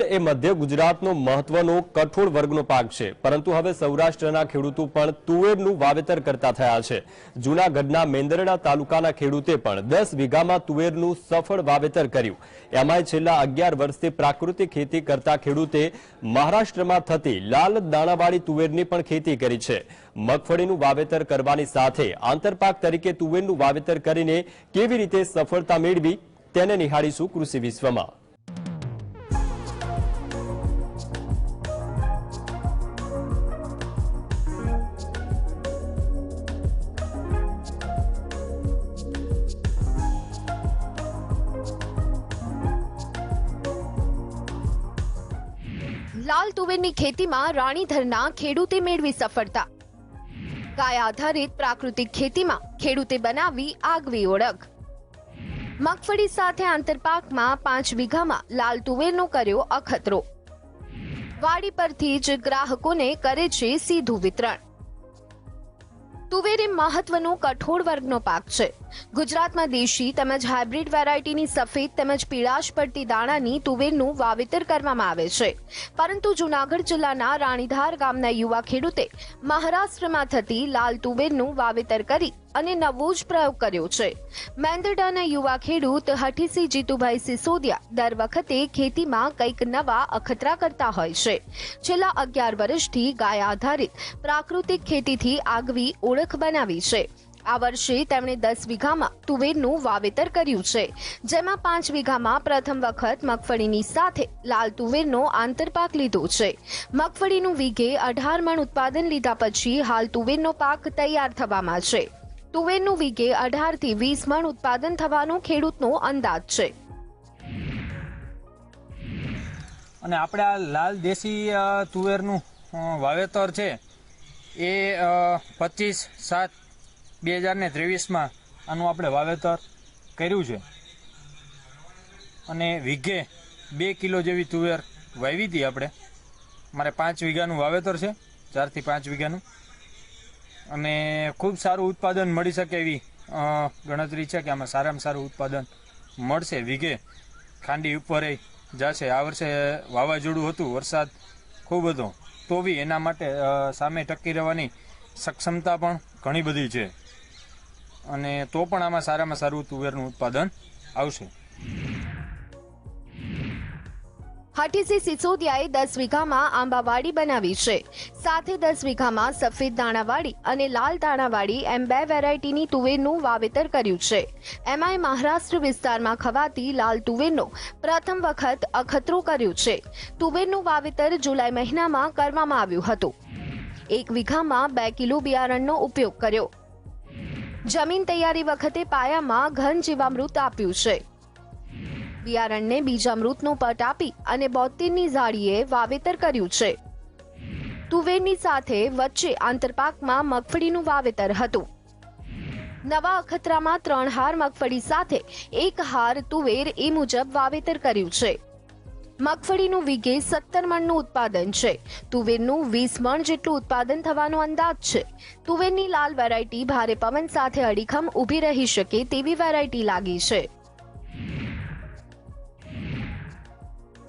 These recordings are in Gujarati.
તુવેર એ મધ્ય ગુજરાતનો મહત્વનો કઠોળ વર્ગનો પાક છે. પરંતુ હવે સૌરાષ્ટ્રના ખેડૂતો પણ તુવેરનું વાવેતર કરતા થયા છે. જૂનાગઢના મેંદરડા તાલુકાના ખેડૂતે પણ દસ વીઘામાં તુવેરનું સફળ વાવેતર કર્યું. એમાંય છેલ્લા અગિયાર વર્ષથી પ્રાકૃતિક ખેતી કરતા ખેડૂતે મહારાષ્ટ્રમાં થતી લાલ દાણાવાળી તુવેરની પણ ખેતી કરી છે. મગફળીનું વાવેતર કરવાની સાથે આંતરપાક તરીકે તુવેરનું વાવેતર કરીને કેવી રીતે સફળતા મેળવી, તેને નિહાળીશું કૃષિ વિશ્વમાં. લાલ તુવેરની ખેતીમાં રાણીધરના ખેડૂતે મેળવી સફળતા. ગાય આધારિત પ્રાકૃતિક ખેતીમાં ખેડૂતે બનાવી આગવી ઓળખ. મગફળી સાથે આંતરપાકમાં પાંચ વીઘામાં લાલ તુવેરનો કર્યો અખતરો. વાડી પરથી જ ગ્રાહકોને કરે છે સીધું વિતરણ. તુવેર એ મહત્વનો કઠોળ વર્ગનો પાક છે. ગુજરાતમાં દેશી તેમજ હાઇબ્રિડ વેરાયટીની સફેદ તેમજ પીળાશ પડતી દાણાની તુવેરનું વાવેતર કરવામાં આવે છે. પરંતુ જૂનાગઢ જિલ્લાના રાણીધાર ગામના યુવા ખેડૂતે મહારાષ્ટ્રમાં થતી લાલ તુવેરનું વાવેતર કરી અને નવો જ પ્રયોગ કર્યો છે. મેંદરડાના યુવા ખેડૂત હઠીસિંહ જીતુભાઈ સિસોદિયા દર વખતે ખેતીમાં કંઈક નવા અખતરા કરતા હોય છે. છેલ્લા અગિયાર વર્ષથી ગાય આધારિત પ્રાકૃતિક ખેતીથી આગવી ઓળખ બનાવી છે. આ વર્ષે તેમણે દસ વીઘામાં તુવેરનું વાવેતર કર્યું છે. જેમાં પાંચ વીઘામાં પ્રથમ વખત મગફળીની સાથે લાલ તુવેરનો આંતરપાક લીધો છે. મગફળીનું વીઘે અઢાર મણ ઉત્પાદન લીધા પછી હાલ તુવેરનો પાક તૈયાર થવામાં છે. તુવેરનું વીઘે અઢારથી વીસ મણ ઉત્પાદન થવાનો ખેડૂતનો અંદાજ છે. અને આપણે આ લાલ દેશી તુવેરનું વાવેતર છે, એ પચીસ સાત બે હજાર ને ત્રેવીસમાં આનું આપણે વાવેતર કર્યું છે. અને વીઘે બે કિલો જેવી તુવેર વાવી હતી આપણે. મારે પાંચ વીઘાનું વાવેતર છે, ચારથી પાંચ વીઘાનું. અને ખૂબ સારું ઉત્પાદન મળી શકે એવી ગણતરી છે કે આમાં સારામાં સારું ઉત્પાદન મળશે. વીઘે ખાંડી ઉપર જશે. આ વર્ષે વાવાઝોડું હતું, વરસાદ ખૂબ હતો. તો બી એના માટે સામે ટકી રહેવાની સક્ષમતા પણ ઘણી બધી છે. અને તો પણ આમાં સારામાં સારું તુવેરનું ઉત્પાદન આવશે. હઠીસી સિસોદિયાએ દસ વીઘામાં આંબાવાડી બનાવી છે. સાથે દસ વીઘામાં સફેદ દાણાવાડી અને લાલ દાણાવાડી એમ બે વેરાયટીની તુવેરનું વાવેતર કર્યું છે. એમાંય મહારાષ્ટ્ર વિસ્તારમાં ખવાતી લાલ તુવેરનો પ્રથમ વખત અખતરો કર્યો છે. તુવેરનું વાવેતર જુલાઈ મહિનામાં કરવામાં આવ્યું હતું. એક વીઘામાં બે કિલો બિયારણનો ઉપયોગ કર્યો. જમીન તૈયારી વખતે પાયામાં ઘન જીવામૃત આપ્યું છે. બિયારણને બીજામૃતનો પટ આપી અને બોતેરની ઝાડીએ વાવેતર કર્યું છે. તુવેરની સાથે વચ્ચે આંતરપાકમાં મગફળીનું વાવેતર હતું. નવા અખતરામાં ત્રણ હાર મગફળી સાથે એક હાર તુવેર એ મુજબ વાવેતર કર્યું છે. મગફળીનું વીઘે સત્તર મણનું ઉત્પાદન છે. તુવેરનું વીસ મણ જેટલું ઉત્પાદન થવાનો અંદાજ છે. તુવેરની લાલ વેરાયટી ભારે પવન સાથે અડીખમ ઊભી રહી શકે તેવી વેરાયટી લાગી છે.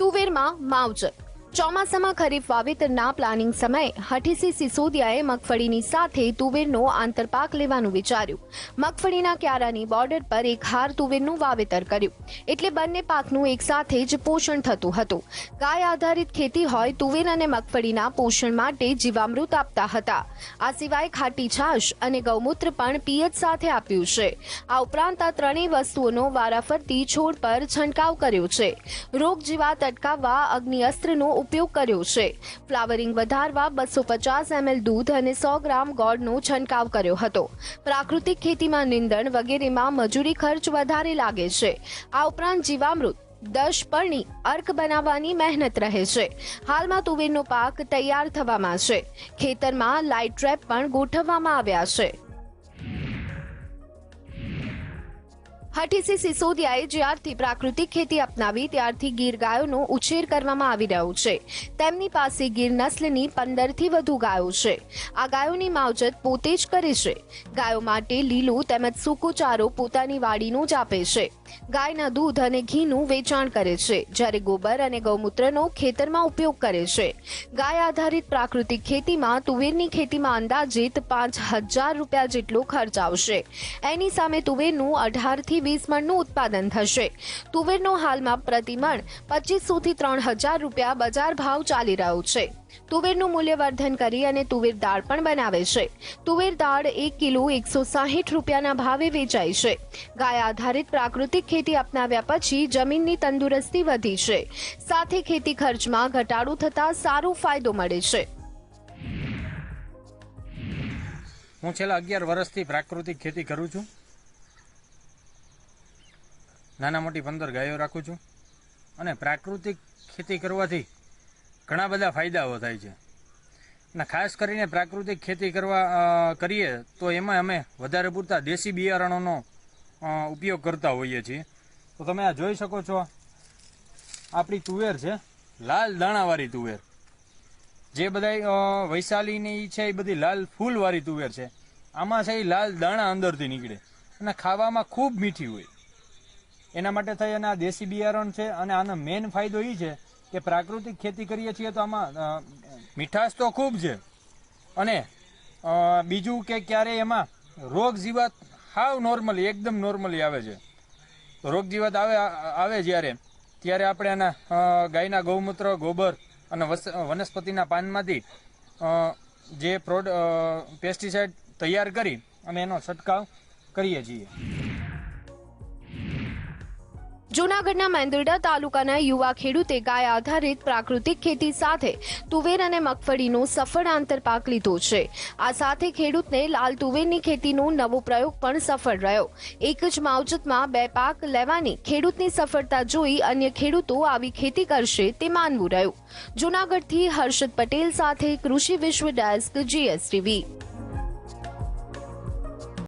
તુવેરમાં માવજત. ચોમાસામાં ખરીફ વાવેતરના પ્લાનિંગ સમયે હઠીસી સિસોદિયાએ મગફળીની સાથે તુવેરનો આંતરપાક લેવાનું વિચાર્યું. મગફળીના ક્યારાની બોર્ડર પર એક હાર તુવેરનું વાવેતર કર્યું. એટલે બંને પાકનું એકસાથે જ પોષણ થતું હતું. ગાય આધારિત ખેતી હોય તુવેર અને મગફળીના પોષણ માટે જીવામૃત આપતા હતા. આ સિવાય ખાટી છાશ અને ગૌમૂત્ર પણ પિયત સાથે આપ્યું છે. આ ઉપરાંત આ ત્રણેય વસ્તુઓનો વારાફરતી છોડ પર છંટકાવ કર્યો છે. રોગ જીવાત અટકાવવા અગ્નિ અસ્ત્રનો ઉપયોગ કર્યો છે. ફ્લાવરિંગ વધારવા બસો પચાસ એમએલ દૂધ અને સો ગ્રામ ગોળનો છંટકાવ કર્યો હતો. પ્રાકૃતિક ખેતીમાં નિંદણ વગેરેમાં મજૂરી ખર્ચ વધારે લાગે છે. આ ઉપરાંત જીવામૃત, દશ પરણી અર્ક બનાવવાની મહેનત રહે છે. હાલમાં તુવેરનો પાક તૈયાર થવામાં છે. ખેતરમાં લાઇટ ટ્રેપ પણ ગોઠવવામાં આવ્યા છે. હઠીસી સિસોદિયાએ જ્યારથી પ્રાકૃતિક ખેતી અપનાવી ત્યારથી ગીર ગાયોનો ઉછેર કરવામાં આવી રહ્યો છે. તેમની પાસે ગીર નસ્લની પંદરથી વધુ ગાયો છે. આ ગાયોની માવજત પોતે જ કરે છે. ગાયો માટે લીલું તેમજ સૂકો ચારો પોતાની વાડીનું જ આપે છે. ગાયના દૂધ અને ઘીનું વેચાણ કરે છે, જ્યારે ગોબર અને ગૌમૂત્રનો ખેતરમાં ઉપયોગ કરે છે. ગાય આધારિત પ્રાકૃતિક ખેતીમાં તુવેરની ખેતીમાં અંદાજિત પાંચ હજાર રૂપિયા જેટલો ખર્ચ આવશે. એની સામે તુવેરનું અઢારથી વીસ મણનું ઉત્પાદન થશે. તુવેરનો હાલમાં પ્રતિમણ પચીસો થી ત્રણ હજાર રૂપિયા બજાર ભાવ ચાલી રહ્યો છે. તુવેરનું મૂલ્યવર્ધન કરી અને તુવેર દાળ પણ બનાવે છે. તુવેર દાળ એક કિલો એકસો સાહીઠ રૂપિયાના ભાવે વેચાય છે. ગાય આધારિત પ્રાકૃતિક ખેતી અપનાવ્યા પછી જમીનની તંદુરસ્તી વધી છે. સાથે ખેતી ખર્ચમાં ઘટાડો થતા સારો ફાયદો મળે છે. હું છેલ્લા અગિયાર વર્ષથી પ્રાકૃતિક ખેતી કરું છું. નાના મોટી પંદર ગાયો રાખું છું. અને પ્રાકૃતિક ખેતી કરવાથી ઘણા બધા ફાયદાઓ થાય છે. અને ખાસ કરીને પ્રાકૃતિક ખેતી કરવા કરીએ તો એમાં અમે વધારે પૂરતા દેશી બિયારણોનો ઉપયોગ કરતા હોઈએ છીએ. તો તમે આ જોઈ શકો છો, આપણી તુવેર છે, લાલ દાણાવાળી તુવેર. જે બધા વૈશાલીની છે, એ બધી લાલ ફૂલવાળી તુવેર છે. આમાં છે એ લાલ દાણા અંદરથી નીકળે. અને ખાવામાં ખૂબ મીઠી હોય. એના માટે થઈ અને આ દેશી બિયારણ છે અને આનો મેઇન ફાયદો એ છે કે પ્રાકૃતિક ખેતી કરીએ છીએ તો આમાં મીઠાશ તો ખૂબ છે. અને બીજું કે ક્યારેય એમાં રોગ જીવાત હાવ નોર્મલી એકદમ નોર્મલી આવે છે. રોગ જીવાત આવે આવે જ્યારે, ત્યારે આપણે આના ગાયના ગૌમૂત્ર, ગોબર અને વનસ્પતિના પાનમાંથી જે પ્રોડ પેસ્ટિસાઇડ તૈયાર કરી અને એનો છંટકાવ કરીએ છીએ. જૂનાગઢના મેંદરડા તાલુકાના યુવા ખેડૂતે ગાય આધારિત પ્રાકૃતિક ખેતી સાથે તુવેર અને મગફળીનો સફળ આંતરપાક લીધો છે. આ સાથે ખેડૂતને લાલ તુવેરની ખેતીનો નવો પ્રયોગ પણ સફળ રહ્યો. એક જ માવજતમાં બે પાક લેવાની ખેડૂતની સફળતા જોઈ અન્ય ખેડૂતો આવી ખેતી કરશે તે માનવું રહ્યું. જૂનાગઢથી હર્ષદ પટેલ સાથે કૃષિ વિશ્વ ડેસ્ક જીએસટીવી.